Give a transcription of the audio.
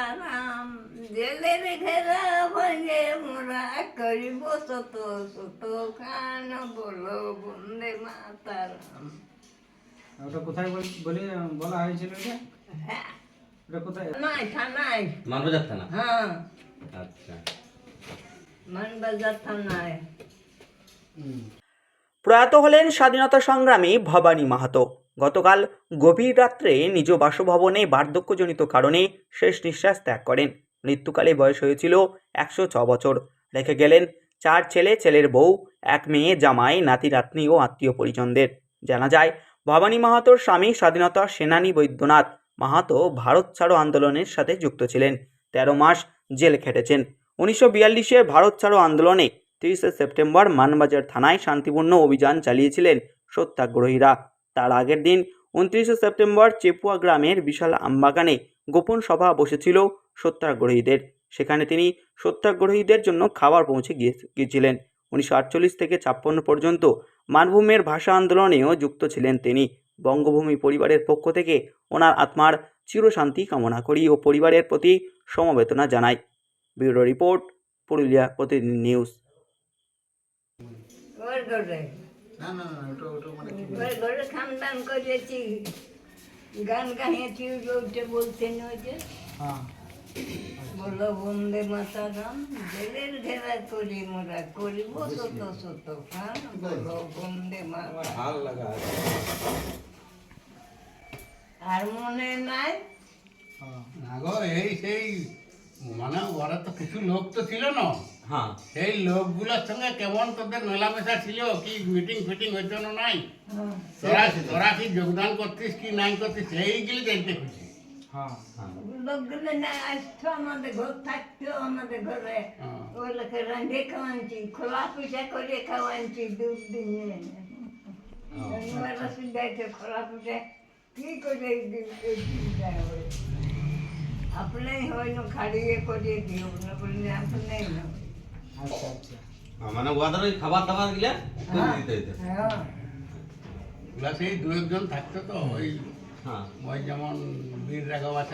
মাতারাম জেলের ঘেরা ভাঙে মোরা করিব শত শত খান বলো বন্দে মাতারাম। ওটা কোথায় বল- বলে বলা হয়েছিল এটা? হ্যাঁ। ওটা কোথায়? নাই থানায়। মানবাজার থানা? হ্যাঁ। আচ্ছা। মানবাজার থানায়। প্রয়াত হলেন স্বাধীনতা সংগ্রামী ভবানী মাহাতো। গতকাল গভীর রাত্রে নিজ বাসভবনে বার্ধক্যজনিত কারণে শেষ নিঃশ্বাস ত্যাগ করেন। মৃত্যুকালে বয়স হয়েছিল একশো ছ বছর। রেখে গেলেন চার ছেলে, ছেলের বউ, এক মেয়ে, জামাই, নাতি, নাতনি ও আত্মীয় পরিজনদের। জানা যায়, ভবানী মাহাতোর স্বামী স্বাধীনতা সেনানী বৈদ্যনাথ মাহাতো ভারত ছাড়ো আন্দোলনের সাথে যুক্ত ছিলেন। তেরো মাস জেল খেটেছেন। উনিশশো বিয়াল্লিশের ভারত ছাড়ো আন্দোলনে তিরিশে সেপ্টেম্বর মানবাজার থানায় শান্তিপূর্ণ অভিযান চালিয়েছিলেন সত্যাগ্রহীরা। তার আগের দিন উনত্রিশে সেপ্টেম্বর চেপুয়া গ্রামের বিশাল আমবাগানে গোপন সভা বসেছিল সত্যাগ্রহীদের। সেখানে তিনি সত্যাগ্রহীদের জন্য খাবার পৌঁছে গিয়ে গিয়েছিলেন। উনিশশো আটচল্লিশ থেকে ছাপ্পান্ন পর্যন্ত মানভূমের ভাষা আন্দোলনেও যুক্ত ছিলেন তিনি। বঙ্গভূমি পরিবারের পক্ষ থেকে ওনার আত্মার চিরশান্তি কামনা করি ও পরিবারের প্রতি সমবেদনা জানাই। ব্যুরো রিপোর্ট, পুরুলিয়া প্রতিদিন নিউজ। না না না ওটা ওটা মানে ওর ঘরে খানদান করেছি গান গাইয়েছি উঠে বলছেন ওই যে। হ্যাঁ। বলো বন্দে মাতারাম জেলের ঘেরা করি মোরা করিব শত শত খান বলো বন্দে মাতারাম। আর মনে নাই? হ্যাঁ। না গো এই সেই মানে ওরা তো কিছু লোক তো ছিল না। হ্যাঁ। সেই লোকগুলোর সঙ্গে কেমন তোদের মেলামেশা ছিল? কি মিটিং ফিটিং হইতো না নাই? হ্যাঁ। তোরা তোরা কি যোগদান করতিস কি নাই করতিস? সেইগুলি দেখতে খুশি হ্যাঁ। হ্যাঁ লোকগুলো না আসতো আমাদের ঘর থাকতো আমাদের ঘরে। হ্যাঁ। ওই লোকে রাঁধে খাওয়ানছি খোলা পিঠা করে খাওয়ানছি দুধ দিনে ওরা সুদাইতে খোলা পিঠা কি করে হয় না বললে আপনি না আচ্ছা আচ্ছা মানে ওদের ওই খাবার দাবার গিলা করে দিতে হইতো হ্যাঁ সেই দু একজন থাকতো তো ওই হ্যাঁ ওই যেমন বীর রাঘব আছে